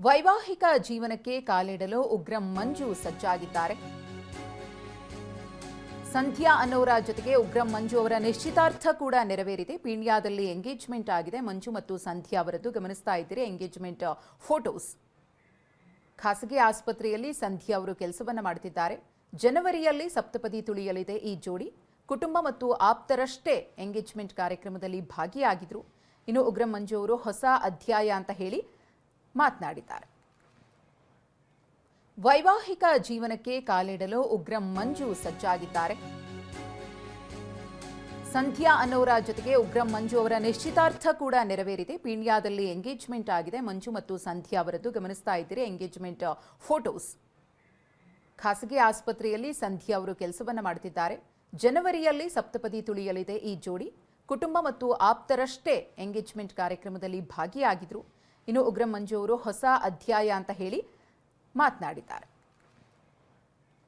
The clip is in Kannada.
ವೈವಾಹಿಕ ಜೀವನಕ್ಕೆ ಕಾಲಿಡಲು ಉಗ್ರಂ ಮಂಜು ಸಜ್ಜಾಗಿದ್ದಾರೆ. ಸಂಧ್ಯಾ ಅನ್ನೋರ ಜೊತೆಗೆ ಉಗ್ರಂ ಮಂಜು ಅವರ ನಿಶ್ಚಿತಾರ್ಥ ಕೂಡ ನೆರವೇರಿದೆ. ಪೀಣ್ಯಾದಲ್ಲಿ ಎಂಗೇಜ್ಮೆಂಟ್ ಆಗಿದೆ. ಮಂಜು ಮತ್ತು ಸಂಧ್ಯಾ ಅವರದ್ದು ಗಮನಿಸ್ತಾ ಇದ್ದೀರಿ. Engagement photos. ಖಾಸಗಿ ಆಸ್ಪತ್ರೆಯಲ್ಲಿ ಸಂಧ್ಯಾ ಅವರು ಕೆಲಸವನ್ನು ಮಾಡುತ್ತಿದ್ದಾರೆ ಜನವರಿಯಲ್ಲಿ ಸಪ್ತಪದಿ ತುಳಿಯಲಿದೆ ಈ ಜೋಡಿ. ಕುಟುಂಬ ಮತ್ತು ಆಪ್ತರಷ್ಟೇ ಎಂಗೇಜ್ಮೆಂಟ್ ಕಾರ್ಯಕ್ರಮದಲ್ಲಿ ಭಾಗಿಯಾಗಿದ್ರು. ಇನ್ನು ಉಗ್ರಂ ಮಂಜು ಅವರು ಹೊಸ ಅಧ್ಯಾಯ ಅಂತ ಹೇಳಿ ಮಾತನಾಡಿದ್ದಾರೆ. ವೈವಾಹಿಕ ಜೀವನಕ್ಕೆ ಕಾಲಿಡಲು ಉಗ್ರಂ ಮಂಜು ಸಜ್ಜಾಗಿದ್ದಾರೆ. ಸಂಧ್ಯಾ ಅನ್ನೋರ ಜೊತೆಗೆ ಉಗ್ರಂ ಮಂಜು ಅವರ ನಿಶ್ಚಿತಾರ್ಥ ಕೂಡ ನೆರವೇರಿದೆ. ಪೀಣ್ಯಾದಲ್ಲಿ ಎಂಗೇಜ್ಮೆಂಟ್ ಆಗಿದೆ. ಮಂಜು ಮತ್ತು ಸಂಧ್ಯಾ ಅವರದ್ದು ಗಮನಿಸ್ತಾ ಇದ್ದೀರಿ. Engagement photos. ಖಾಸಗಿ ಆಸ್ಪತ್ರೆಯಲ್ಲಿ ಸಂಧ್ಯಾ ಅವರು ಕೆಲಸವನ್ನ ಮಾಡುತ್ತಿದ್ದಾರೆ ಜನವರಿಯಲ್ಲಿ ಸಪ್ತಪದಿ ತುಳಿಯಲಿದೆ ಈ ಜೋಡಿ. ಕುಟುಂಬ ಮತ್ತು ಆಪ್ತರಷ್ಟೇ ಎಂಗೇಜ್ಮೆಂಟ್ ಕಾರ್ಯಕ್ರಮದಲ್ಲಿ ಭಾಗಿಯಾಗಿದ್ರು. ಇನ್ನು ಉಗ್ರ ಮಂಜು ಅವರು ಹೊಸ ಅಧ್ಯಾಯ ಅಂತ ಹೇಳಿ ಮಾತನಾಡಿದ್ದಾರೆ.